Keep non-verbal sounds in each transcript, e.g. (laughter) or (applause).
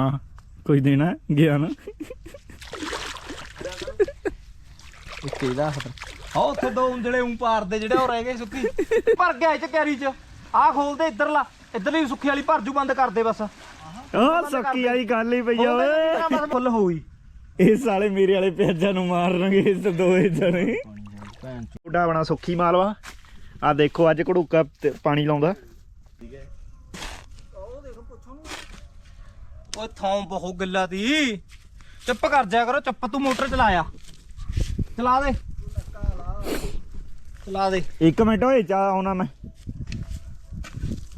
ਹਾਂ ਕੋਈ ਦੇਣਾ ਗਿਆ ਨਾ। ਇੱਕ ਇਹਦਾ ਹਾਂ ਉੱਥੇ ਦੋ ਉਂਜਲੇ ਉਂ ਪਾਰਦੇ ਜਿਹੜੇ ਉਹ ਰਹਿ ਗਏ ਸੁੱਕੀ ਭਰ ਗਿਆ ਇਹ ਚ ਕੈਰੀ ਚ। ਆਹ ਖੋਲਦੇ ਇੱਧਰਲਾ ਇੱਧਰਲੀ ਸੁੱਕੀ ਵਾਲੀ ਭਰ ਜੂ ਬੰਦ ਕਰ ਦੇ ਬਸ। ਉਹ ਸੱਕੀ ਵਾਲੀ ਗੱਲ ਹੀ ਪਈ ਆ ਓਏ। ਫੁੱਲ ਹੋਈ ਇਹ ਸਾਲੇ ਮੇਰੇ ਵਾਲੇ ਪਿਆਜ਼ਾਂ ਨੂੰ ਮਾਰਨਗੇ ਇਸ ਦੋਏ ਜਣੇ। ਛੋਟਾ ਬਣਾ ਸੁੱਖੀ ਮਾਲਵਾ। ਆ ਦੇਖੋ ਅੱਜ ਘੜੂਕਾ ਪਾਣੀ ਲਾਉਂਦਾ ਉਹ ਦੇਖ ਪੁੱਛੋ ਨੂੰ ਓਏ ਥਾਂ ਬਹੁਤ ਗੱਲਾ ਦੀ। ਚੁੱਪ ਕਰ ਜਾ ਕਰੋ ਚੁੱਪ ਤੂੰ ਮੋਟਰ ਚਲਾਇਆ। ਚਲਾ ਦੇ। ਚਲਾ ਦੇ। ਇੱਕ ਮਿੰਟ ਓਏ ਚਾ ਆਉਣਾ ਮੈਂ।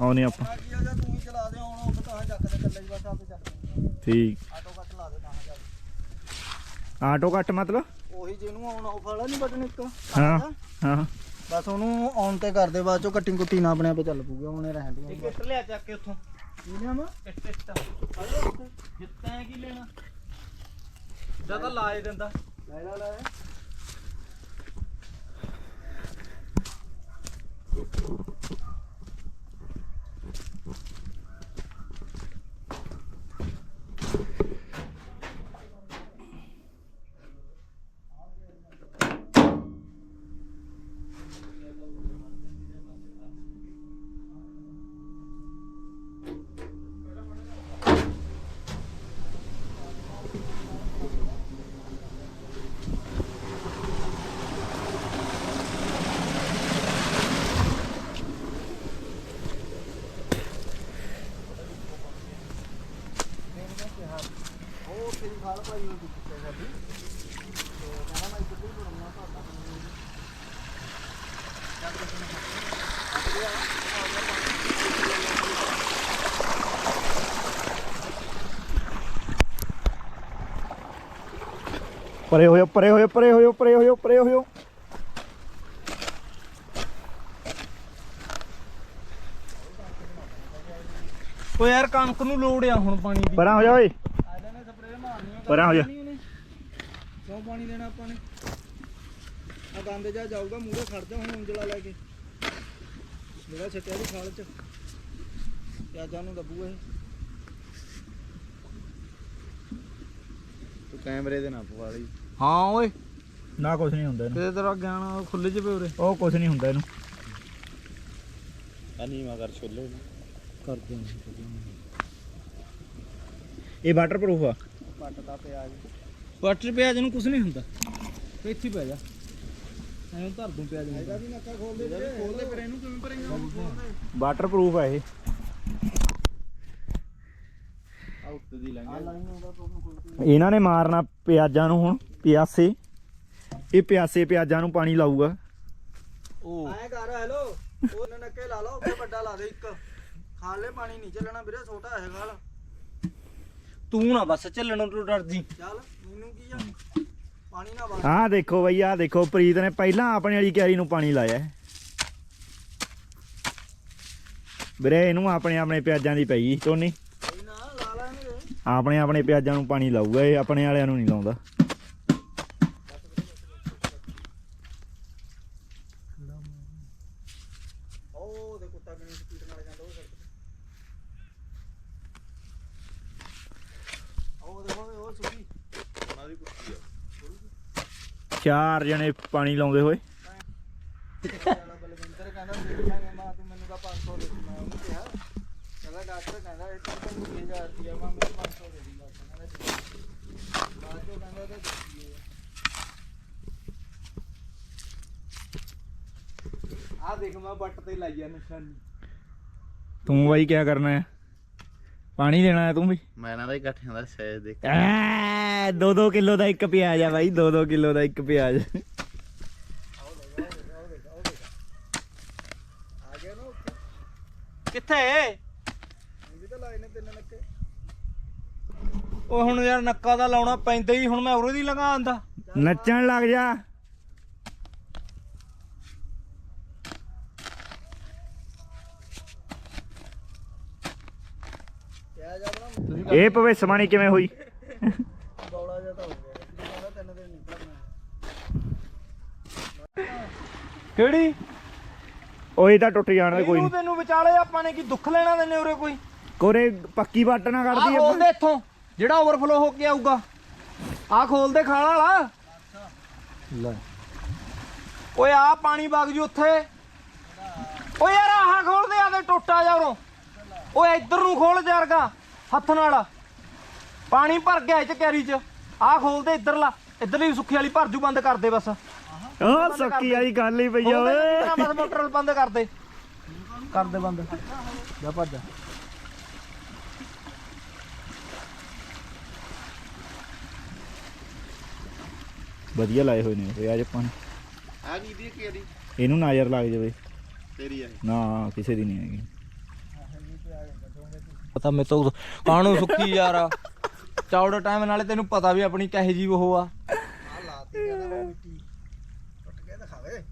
ਆਉਨੇ ਆਪਾਂ। ਤੂੰ ਹੀ ਚਲਾ ਦੇ ਹੁਣ ਉਹ ਤਾਂ ਚੱਕ ਦੇ ਕੱਲੇ ਬਸ ਆਪੇ ਚੱਕ ਠੀਕ। ਆਟੋ ਕੱਟ ਲਾ ਦੇ ਤਾਂ ਜਾ ਆਟੋ ਕੱਟ ਮਤਲਬ? ਉਹੀ ਜਿਹਨੂੰ ਆਨ ਆਫ ਵਾਲਾ ਨਹੀਂ ਬਟਨ ਇੱਕ। ਹਾਂ ਹਾਂ। ਬਸ ਉਹਨੂੰ ਔਨ ਤੇ ਕਰ ਦੇ ਬਾਅਦ ਚੋਂ ਕਟਿੰਗ ਕੁੱਟੀ ਨਾ ਆਪਣੇ ਆਪੇ ਚੱਲ ਪੂਗਾ ਉਹਨੇ ਰਹਿਣ ਦੀ ਇੱਕ ਲਿਆ ਚੱਕ ਕੇ ਉੱਥੋਂ। ਲਿਆ ਮਾ ਇੱਟ ਇੱਟ ਜਿੱਤਾਂ ਕੀ ਲੈਣਾ? ਜਾਂ ਤਾਂ ਲਾਏ ਦਿੰਦਾ। ਲੈ ਲੈ ਲੈ ਉਹ ਤੇਰੀ ਖਾਲ ਭਾਈ ਉਹ ਦਿੱਤੀ ਸਾਡੀ ਤੇ ਕਹਿੰਦਾ ਮੈਂ ਇੱਥੇ ਹੀ ਬਣਾਉਣਾ ਤੁਹਾਡਾ ਪਰੇ ਹੋਇਓ ਪਰੇ ਹੋਇਓ ਪਰੇ ਹੋਇਓ ਪਰੇ ਹੋਇਓ ਪਰੇ ਹੋਇਓ। ਓ ਯਾਰ ਕਣਕ ਨੂੰ ਲੋੜ ਆ ਹੁਣ ਪਾਣੀ ਦੀ। ਪਰਾਂ ਹੋ ਜਾ ਓਏ ਆ ਜਾਣੇ ਸਪਰੇਅ ਮਾਰਨੀ ਆ ਪਰਾਂ ਹੋ ਜਾ। ਕਿਉਂ ਪਾਣੀ ਦੇਣਾ ਆਪਾਂ ਨੇ। ਆ ਗੰਦ ਜਾ ਜਾਊਗਾ ਮੂਰੇ ਖੜ ਜਾ ਹੁਣ ਉਂਜਲਾ ਲੈ ਕੇ। ਜਿਹੜਾ ਛੱਟਿਆ ਦੀ ਖਾਲ ਚ। ਪਿਆਜ਼ਾਂ ਨੂੰ ਦੱਬੂ ਇਹ। ਤੂੰ ਕੈਮਰੇ ਦੇ ਨਾ ਪਵਾ ਲਈ। ਹਾਂ ਓਏ। ਨਾ ਕੁਝ ਨਹੀਂ ਹੁੰਦਾ ਇਹਨੂੰ। ਕਿਤੇ ਤੇਰਾ ਗਿਆਨ ਖੁੱਲੇ ਚ ਪਿਓ ਰੇ ਉਹ ਕੁਝ ਨਹੀਂ ਹੁੰਦਾ ਇਹਨੂੰ। ਆ ਨੀਵਾ ਕਰ ਛੋਲੇ। ਨੂੰ ਕਰਦੇ ਇਹ ਵਾਟਰਪ੍ਰੂਫ ਆ। ਪੱਟ ਦਾ ਪਿਆਜ਼। ਪੱਟ ਪਿਆਜ਼ ਨੂੰ ਕੁਝ ਨਹੀਂ ਹੁੰਦਾ। ਇੱਥੇ ਹੀ ਪੈ ਜਾ। ਐਂ ਧਰ ਦੂੰ ਪਿਆਜ਼ ਨੂੰ। ਇਹਦਾ ਵੀ ਨੱਕਾ ਖੋਲ ਦੇ ਖੋਲ ਦੇ ਫਿਰ ਇਹਨੂੰ ਕਿਵੇਂ ਭਰੇਗਾ? ਵਾਟਰਪ੍ਰੂਫ ਇਹ। ਦੀ ਨੇ ਮਾਰਨਾ ਪਿਆਜ਼ਾਂ ਨੂੰ ਹੁਣ ਪਿਆਸੇ। ਇਹ ਪਿਆਸੇ ਪਿਆਜ਼ਾਂ ਨੂੰ ਪਾਣੀ ਲਾਊਗਾ। ਉਹ। ਐਂ ਕਰ ਹੈਲੋ। ਉਹ ਨੱਕੇ ਲਾ ਲਾ ਉੱਤੇ ਵੱਡਾ ਲਾ ਦੇ ਇੱਕ। ਖਾਲ ਪਾਣੀ ਨਹੀਂ ਚੱਲਣਾ ਵੀਰੇ ਛੋਟਾ ਹੈ ਖਾਲ ਤੂੰ ਨਾ ਬਸ ਚੱਲਣ ਤੋਂ ਡਰ ਜੀ ਚੱਲ ਮੈਨੂੰ ਕੀ ਆ? ਪਾਣੀ ਨਾ ਵਾ ਆਹ ਦੇਖੋ ਬਈ ਆਹ ਦੇਖੋ ਪ੍ਰੀਤ ਨੇ ਪਹਿਲਾਂ ਆਪਣੇ ਵਾਲੀ ਕਿਆਰੀ ਨੂੰ ਪਾਣੀ ਲਾਇਆ ਹੈ। ਵੀਰੇ ਇਹਨੂੰ ਆਪਣੇ ਆਪਣੇ ਪਿਆਜ਼ਾਂ ਦੀ ਪਈ ਟੋਨੀ ਕੋਈ ਨਾ ਲਾ ਲਾ ਇਹਨੂੰ। ਆਪਣੇ ਆਪਣੇ ਪਿਆਜ਼ਾਂ ਨੂੰ ਪਾਣੀ ਲਾਊਗਾ ਇਹ ਆਪਣੇ ਵਾਲਿਆਂ ਨੂੰ ਨਹੀਂ ਲਾਉਂਦਾ ਉਹ ਦੇ ਕੁੱਤਾ ਕਿੰਨੀ ਸਪੀਡ ਨਾਲ ਜਾਂਦਾ ਉਹ ਸੜਕ ਤੇ ਉਹ ਦੇਖੋ ਉਹ ਸੁੱਕੀ ਉਹਨਾਂ ਦੀ ਕੁੱਤੀ ਆ ਚਾਰ ਜਣੇ ਪਾਣੀ ਲਾਉਂਦੇ ਹੋਏ ਬਲਵਿੰਦਰ ਕਹਿੰਦਾ ਮਾਂ ਤੂੰ ਮੈਨੂੰ ਤਾਂ 500 ਦੇ ਦੇ ਮੈਂ ਉਹਨੂੰ ਕਿਹਾ ਕਹਿੰਦਾ ਡਾਕਟਰ ਕਹਿੰਦਾ ਇਹ ਤਾਂ ਤੈਨੂੰ 2000 ਰੁਪਇਆ ਮਾਂ ਮੈਨੂੰ 500 ਦੇ ਦੀ ਬਸ ਕਹਿੰਦਾ ਠੀਕ। ਬਾਅਦ ਚੋਂ ਕਹਿੰਦਾ ਤਾਂ ਦਿੱਤੀ ਆ ਦੇਖ ਮੈਂ ਬੱਟ ਤੇ ਲਾਈਆ ਨਿਸ਼ਾਨੀ ਤੂੰ ਬਾਈ ਕੀ ਕਰਨਾ ਹੈ ਪਾਣੀ ਦੇਣਾ ਹੈ ਤੂੰ ਵੀ? ਮੈਂ ਇਹਨਾਂ ਦਾ ਹੀ ਇਕੱਠਿਆਂ ਦਾ ਸਾਈਜ਼ ਦੇਖ ਐ 2-2 ਕਿਲੋ ਦਾ ਇੱਕ ਪਿਆਜ਼ ਆ ਬਾਈ 2-2 ਕਿਲੋ ਦਾ ਇੱਕ ਪਿਆਜ਼। ਆ ਗਿਆ ਨਾ ਉੱਥੇ ਕਿੱਥੇ? ਇਹ ਤਾਂ ਲਾਏ ਨੇ ਤਿੰਨ ਨੱਕੇ ਉਹ ਹੁਣ ਯਾਰ ਨੱਕਾ ਦਾ ਲਾਉਣਾ ਪੈਂਦਾ ਹੀ ਹੁਣ ਮੈਂ ਉਰੇ ਦੀ ਲਗਾ ਆਂਦਾ। ਨੱਚਣ ਲੱਗ ਜਾ ਕਿਆ ਜਾਣਾ ਤੁਸੀਂ ਇਹ ਭਵਿੱਖਬਾਣੀ ਕਿਵੇਂ ਹੋਈ? ਬੌਲਾ ਜਿਹਾ ਤਾਂ ਹੋ ਗਿਆ ਤੁਸੀਂ ਕਹਿੰਦਾ ਤਿੰਨ ਦਿਨ ਨਿਕਲਣਾ ਕਿਹੜੀ? ਉਹ ਇਹ ਤਾਂ ਟੁੱਟ ਜਾਣ ਦੇ ਕੋਈ ਨਹੀਂ ਤੈਨੂੰ ਵਿਚਾਲੇ ਆਪਾਂ ਨੇ ਕੀ ਦੁੱਖ ਲੈਣਾ ਤੈਨੇ ਉਰੇ ਕੋਈ? ਕੋਰੇ ਪੱਕੀ ਵੱਟ ਨਾ ਆ ਕੱਢਦੀ ਖੋਲ ਦੇ ਇੱਥੋਂ। ਜਿਹੜਾ ਓਵਰਫਲੋ ਹੋ ਕੇ ਆਊਗਾ। ਆ ਖੋਲ ਦੇ ਖਾਲ ਵਾਲਾ। ਲੈ। ਓਏ ਆ ਪਾਣੀ ਵਗ ਜੂ ਉੱਥੇ। ਓਏ ਯਾਰ ਆਹ ਖੋਲ ਦੇ ਆਦੇ ਟੋਟਾ ਜਾ ਉਰੋਂ। ਓਏ ਇੱਧਰ ਨੂੰ ਖੋਲ ਜਾਰਗਾ। ਹੱਥ ਨਾਲ। ਪਾਣੀ ਭਰ ਗਿਆ ਇਹ ਚ ਕੈਰੀ ਚ। ਆਹ ਖੋਲ ਦੇ ਇੱਧਰਲਾ ਇੱਧਰਲੀ ਸੁੱਖੀ ਵਾਲੀ ਭਰ ਜੂ ਬੰਦ ਕਰ ਦੇ ਬਸ। ਉਹ ਸੱਕੀ ਵਾਲੀ ਗੱਲ ਹੀ ਪਈ ਆ ਓਏ। ਬਸ ਮੋਟਰ ਬੰਦ ਕਰ ਦੇ। ਕਰ ਦੇ ਬੰਦ। ਜਾ ਭੱਜ। ਜਾ ਵਧੀਆ ਲਾਏ ਹੋਏ ਨੇ ਓਏ ਅੱਜ ਆਪਾਂ ਨੇ। ਆ ਕੀ ਦੀ ਕਿਹੜੀ ਇਹਨੂੰ ਨਾਜ਼ਰ ਲੱਗ ਜਾਵੇ। ਤੇਰੀ ਆ। ਨਾ ਕਿਸੇ ਦੀ ਨਹੀਂ ਹੈਗੀ। ਪਤਾ ਮੇ ਤੋਂ ਕਾਣੂ ਸੁੱਕੀ ਯਾਰ ਚੌੜ ਟਾਈਮ ਨਾਲੇ ਤੈਨੂੰ ਪਤਾ ਵੀ ਆਪਣੀ ਕਹੇ ਜੀ ਉਹ ਆ। ਲਾਤੀ ਕਹਿੰਦਾ ਮਿੱਟੀ ਟੁੱਟ ਕੇ ਦਿਖਾਵੇ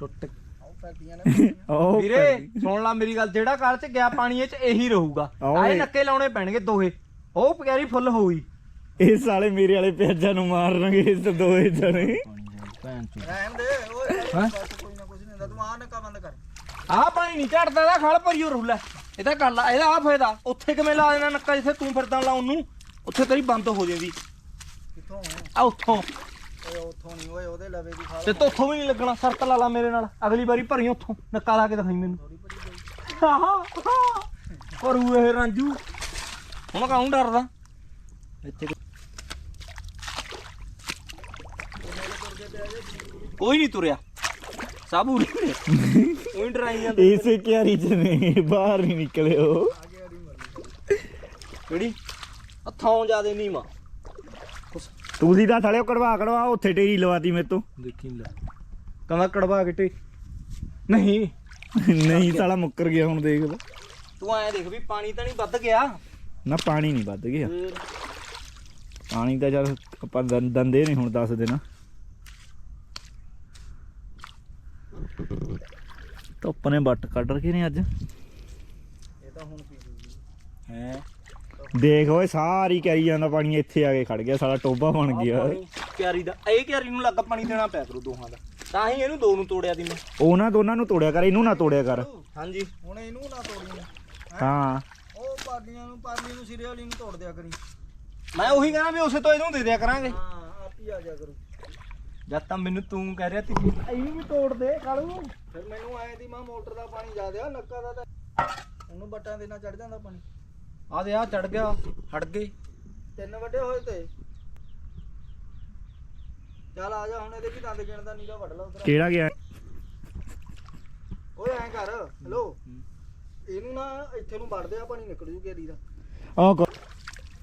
ਟੁੱਟ ਆਉ ਪੈਟੀਆਂ ਨੇ ਉਹ ਵੀਰੇ ਸੁਣ ਲੈ ਮੇਰੀ ਗੱਲ ਜਿਹੜਾ ਕੱਲ ਚ ਗਿਆ ਪਾਣੀ ਇਹ ਚ ਇਹੀ ਰਹੂਗਾ। ਆਏ ਨੱਕੇ ਲਾਉਣੇ ਪੈਣਗੇ ਦੋਹੇ। ਉਹ ਪਿਆਰੀ ਫੁੱਲ ਹੋਈ ਇਹ ਸਾਲੇ ਮੇਰੇ ਵਾਲੇ ਪਿਆਜ਼ਾਂ ਨੂੰ ਮਾਰਨਗੇ ਇਸ ਦੋਏ ਜਣੇ। ਭੈਣ ਚੋ ਰਹਿਣ ਦੇ ਓਏ। ਹੈਂ? ਬਸ ਕੋਈ ਨਾ ਕੁਝ ਨਹੀਂ ਹੁੰਦਾ ਤੂੰ ਆ ਨੱਕਾ ਬੰਦ ਕਰ। ਆਹ ਪਾਣੀ ਨਹੀਂ ਝੜਦਾ ਇਹਦਾ ਖਲ ਭਰੀਓ ਰੂਲਾ। ਇਹ ਤਾਂ ਕਰ ਲਾ ਇਹਦਾ ਆ ਫਾਇਦਾ। ਉੱਥੇ ਕਿਵੇਂ ਲਾ ਦੇਣਾ ਨੱਕਾ ਜਿੱਥੇ ਤੂੰ ਫਿਰਦਾ ਲਾਉਣ ਨੂੰ ਉੱਥੇ ਤੇਰੀ ਬੰਦ ਹੋ ਜਾਂਦੀ ਕਿੱਥੋਂ? ਆ ਉੱਥੋਂ। ਓਏ ਉੱਥੋਂ ਨਹੀਂ ਓਏ ਉਹਦੇ ਲਵੇ ਦੀ ਖਾਲ ਤੇ ਤੋਥੋਂ ਵੀ ਨਹੀਂ ਲੱਗਣਾ ਸਰਤ ਲਾ ਲਾ ਮੇਰੇ ਨਾਲ। ਅਗਲੀ ਵਾਰੀ ਭਰੀ ਉੱਥੋਂ ਨੱਕਾ ਲਾ ਕੇ ਦਿਖਾਈ ਮੈਨੂੰ। ਗਈ ਭਰੂ ਇਹ ਰਾਂਝੂ ਹੁਣ ਕਾਹਨੂੰ ਡਰਦਾ? ਇੱਥੇ ਕੋਈ ਨਹੀਂ ਤੁਰਿਆ। ਸਭ ਉਰੇ ਨੇ। ਉਹੀ ਡਰਾਈ ਜਾਂਦੇ ਇਸੇ ਕਿਆਰੀ ਚ ਨੇ ਬਾਹਰ ਨਹੀਂ ਨਿਕਲੇ ਉਹ ਕਿਹੜੀ ਹੱਥੋਂ ਜਿਆਦੇ ਨਹੀਂ ਮਾ ਤੁਸੀਂ ਤਾਂ ਥਲੇ ਕਢਵਾ ਕਢਵਾ ਉੱਥੇ ਟੇਰੀ ਲਵਾਤੀ ਮੇਰੇ ਤੋਂ। ਦੇਖੀ ਲੈ। ਕਹਿੰਦਾ ਕੜਵਾ ਗਿੱਟੇ ਨਹੀਂ। ਨਹੀਂ ਸਾਲਾ ਮੁੱਕਰ ਗਿਆ ਹੁਣ ਦੇਖ ਲੈ। ਤੂੰ ਐਂ ਦੇਖ ਵੀ ਪਾਣੀ ਤਾਂ ਨਹੀਂ ਵੱਧ ਗਿਆ। ਨਾ ਪਾਣੀ ਨਹੀਂ ਵੱਧ ਗਿਆ। ਪਾਣੀ ਤਾਂ ਚੱਲ ਆਪਾਂ ਦੰ- ਦੰਦੇ ਨੇ ਹੁਣ ਦੱਸ ਦੇਣਾ ਧੁੱਪ ਨੇ ਵੱਟ ਕੱਢ ਰਖੇ ਨੇ ਅੱਜ। ਇਹ ਤਾਂ ਹੁਣ ਪੀ ਜੂਗੀ ਹੈ? ਦੇਖ ਓਏ ਸਾਰੀ ਕਰੀ ਜਾਂਦਾ ਪਾਣੀ ਇੱਥੇ ਆ ਕੇ ਖੜ ਗਿਆ ਸਾਲਾ ਟੋਬਾ ਬਣ ਗਿਆ। ਕਿਆਰੀ ਦਾ ਇਹ ਕਿਆਰੀ ਨੂੰ ਲੱਗ ਪਾਣੀ ਦੇਣਾ ਪਿਆ ਕਰੂ ਦੋਹਾਂ ਦਾ। ਤਾਂ ਹੀ ਇਹਨੂੰ ਦੋ ਨੂੰ ਤੋੜਿਆ ਦੀ ਮੈਂ। ਉਹਨਾਂ ਦੋਨਾਂ ਨੂੰ ਤੋੜਿਆ ਕਰ ਇਹਨੂੰ ਨਾ ਤੋੜਿਆ ਕਰ। ਹਾਂਜੀ। ਹੁਣ ਇਹਨੂੰ ਨਾ ਤੋੜੀ ਹਾਂ? ਉਹ ਪਾਰਲੀਆਂ ਨੂੰ ਪਾਰਲੀ ਨੂੰ ਸਿਰੇ ਵਾਲੀ ਨੂੰ ਤੋੜ ਦਿਆ ਕਰੀ। ਮੈਂ ਉਹੀ ਕਹਿੰਦਾ ਵੀ ਉਸੇ ਤੋਂ ਇਹਨੂੰ ਦੇ ਦਿਆ ਕਰਾਂਗੇ। ਹਾਂ ਆਪ ਹੀ ਆ ਜਾ ਕਰੂ। ਜਦ ਤਾਂ ਮੈਨੂੰ ਤੂੰ ਕਹਿ ਰਿਹਾ ਤੀ ਇਹਨੂੰ ਵੀ ਤੋੜ ਦੇ ਕਾਲੂ। ਫਿਰ ਮੈਨੂੰ ਆਏ ਦੀ ਮਾਂ ਮੋਟਰ ਦਾ ਪਾਣੀ ਜ਼ਿਆਦਾ ਨੱਕਾ ਦਾ ਤਾਂ ਉਹਨੂੰ ਬੱਟਾਂ ਦੇ ਨਾਲ ਚੜ ਜਾਂਦਾ ਪਾਣੀ। ਆ ਦੇ ਆ ਚੜ ਗਿਆ ਹਟ ਗਏ ਤਿੰਨ ਵੱਡੇ ਹੋਏ ਤੇ। ਚੱਲ ਆ ਜਾ ਹੁਣ ਇਹਦੇ ਕੀ ਦੰਦ ਗਿਣਦਾ ਨੀਗਾ ਵੱਢ ਲਾ ਉਧਰ। ਕਿਹੜਾ ਗਿਆ? ਓਏ ਐਂ ਕਰ ਹੈਲੋ। ਇਹਨੂੰ ਨਾ ਇੱਥੇ ਨੂੰ ਵੱਢਦੇ ਆ ਪਾਣੀ ਨਿਕਲ ਜੂ ਘੇਰੀ ਦਾ। ਕੋ-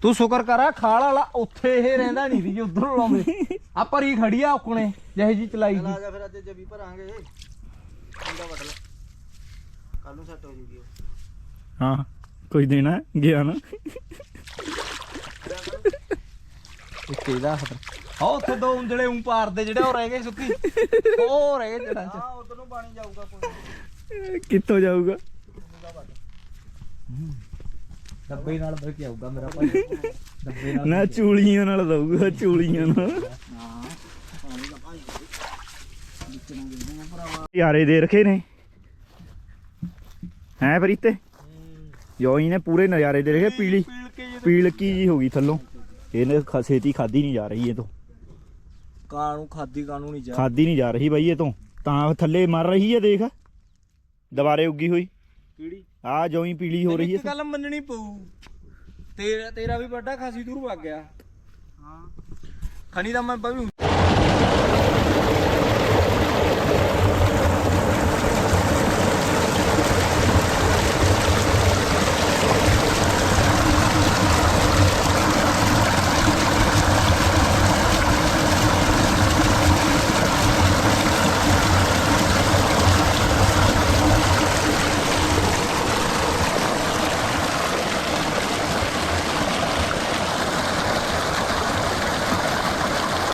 ਤੂੰ ਸ਼ੁਕਰ ਕਰ ਆ ਖਾਲ ਵਾਲਾ ਉੱਥੇ ਇਹ ਰਹਿੰਦਾ ਨਹੀਂ ਸੀ ਜੀ ਉਧਰ ਲਾਉਂਦੇ (laughs) ਆ ਭਰੀ ਖੜੀ ਆ ਉਕਣੇ ਜਿਹੇ ਜੀ ਚਲਾਈ ਚੱਲ ਜੀ ਆ ਜਾ ਫਿਰ ਅੱਜ ਜੱਬੀ ਭਰਾਂਗੇ। ਇਹਦਾ ਵੱਢ ਲਾ ਕੱਲ ਨੂੰ ਸੈੱਟ ਹੋ ਜੂਗੀ ਉਹ। ਹਾਂ ਕੋਈ ਦੇਣਾ ਗਿਆ ਨਾ। ਉੱਤੇ ਦਾ ਹਾਂ ਉੱਥੇ ਦੋ ਉਂਜਲੇ ਉਂ ਪਾਰਦੇ ਜਿਹੜੇ ਉਹ ਰਹਿ ਗਏ ਸੁੱਕੀ। ਉਹ ਰਹਿ ਗਏ ਜੜਾਂ ਚ। ਹਾਂ ਉਧਰ ਨੂੰ ਪਾਣੀ ਜਾਊਗਾ ਕੋਈ। ਕਿੱਥੋਂ ਜਾਊਗਾ? ਡੱਬੇ ਨਾਲ ਭਰ ਕੇ ਆਊਗਾ ਮੇਰਾ ਭਾਈ? ਡੱਬੇ ਨਾਲ ਨਾ ਚੂਲੀਆਂ ਨਾਲ ਦਊਗਾ ਚੂਲੀਆਂ ਨਾਲ। ਯਾਰੇ ਦੇ ਰਖੇ ਨੇ। ਹੈ ਫਰੀਤੇ ਯੋਈ ਨੇ ਪੂਰੇ ਨਜ਼ਾਰੇ ਦੇ ਰਖੇ ਪੀਲੀ ਪੀਲ ਕੇ ਜੇ ਪੀਲਕੀ ਜੀ ਹੋ ਗਈ ਥੱਲੋਂ? ਇਹਨੇ ਛੇਤੀ ਖਾਦੀ ਨਹੀਂ ਜਾ ਰਹੀ ਇਹ ਤੋਂ। ਕਾਣੂ ਖਾਦੀ ਕਾਣੂ ਨਹੀਂ ਜਾ ਖਾਦੀ ਨਹੀਂ ਜਾ ਰਹੀ ਬਾਈ ਇਹ ਤੋਂ। ਤਾਂ ਥੱਲੇ ਮਰ ਰਹੀ ਹੈ ਦੇਖ। ਦੁਬਾਰੇ ਉੱਗੀ ਹੋਈ। ਕਿਹੜੀ? ਆ ਜੋਈ ਪੀਲੀ ਹੋ ਰਹੀ ਇੱਕ ਹੈ ਗੱਲ ਮੰਨਣੀ ਪਊ। ਤੇਰਾ ਤੇਰਾ ਵੀ ਵੱਡਾ ਖਾਸੀ ਦੂਰ ਵਗ ਗਿਆ। ਹਾਂ। ਖਣੀ ਦਾ ਮੈਂ ਬਵੀ